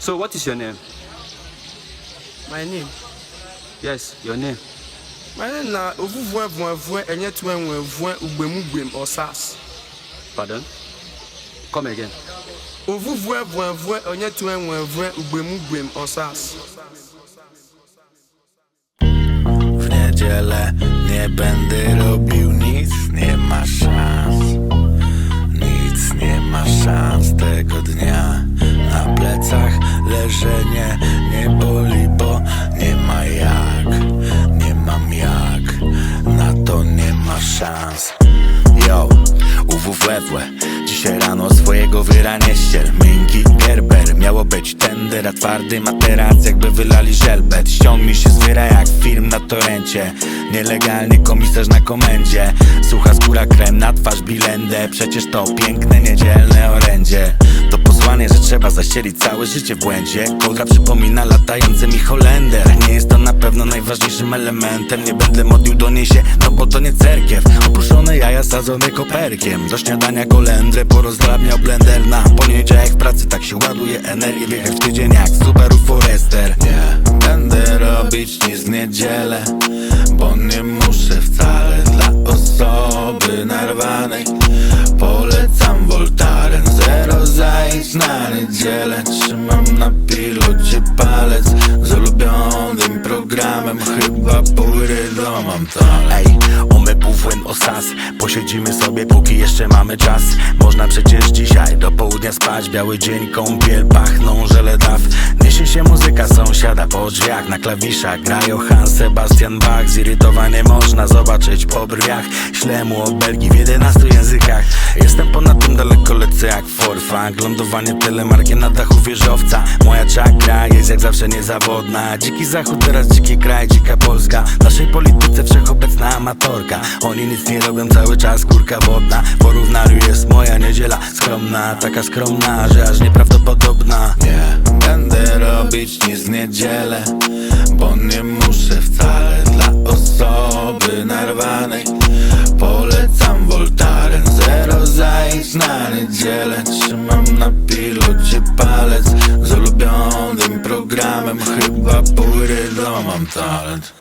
So, what is your name? My name? Yes, your name. My name na ovuvue vuevue enye tue nwevue ugbemugblem osas. Pardon? Come again. Ovuvue vuevue onye tue nwevue ugbemugblem osas. W niedzielę nie będę robił nic, nie ma szans plecach leżenie nie boli, bo nie ma jak Nie mam jak, na to nie ma szans. Yo, UWWW Dzisiaj rano swojego wyra nie ściel. Miękki gerber Miało być tender, a twardy materac Jakby wylali żelbet. Ściągnij się z wyra jak film na torencie Nielegalny komisarz na komendzie. Sucha skóra, krem na twarz, bilendę Przecież to piękne niedzielne orędzie. że trzeba całe życie w błędzie. Kołdra przypomina latający mi Holender. Nie jest to na pewno najważniejszym elementem. Nie będę modlił do niej się, no bo to nie cerkiew. Oprószone jaja sadzone koperkiem. Do śniadania kolendrę porozdrabniał blender. Na poniedziałek w pracy tak się ładuje energię. Wjechać w tydzień jak Subaru Forester. Nie będę robić nic w niedzielę Bo nie muszę wcale dla osoby narwanej na niedzielę Trzymam na pilocie palec Z ulubionym programem. Chyba pójdę do mam to Ej, umy półwłyn osas Posiedzimy sobie póki jeszcze mamy czas. Można przecież dzisiaj do południa spać. Biały dzień, kąpiel, pachną żele daw. Niesie się muzyka sąsiada po drzwiach. Na klawiszach gra Johann Sebastian Bach. Zirytowanie można zobaczyć po brwiach mu obelgi w 11 językach. Jestem ponad tym daleko lecę jak forfang. Lądowanie telemarkiem na dachu wieżowca. Moja czakra jest jak zawsze niezawodna. Dziki zachód, teraz dziki kraj, dzika Polska. W naszej polityce wszechobecna amatorka. Oni nic nie robią, cały czas kurka wodna. W porównaniu jest moja niedziela. Skromna Taka skromna, że aż nieprawdopodobna. Nie będę robić nic w niedzielę Bo nie muszę wcale dla osoby niedzielę Trzymam na pilocie palec Z ulubionym programem. Chyba pójdę mam talent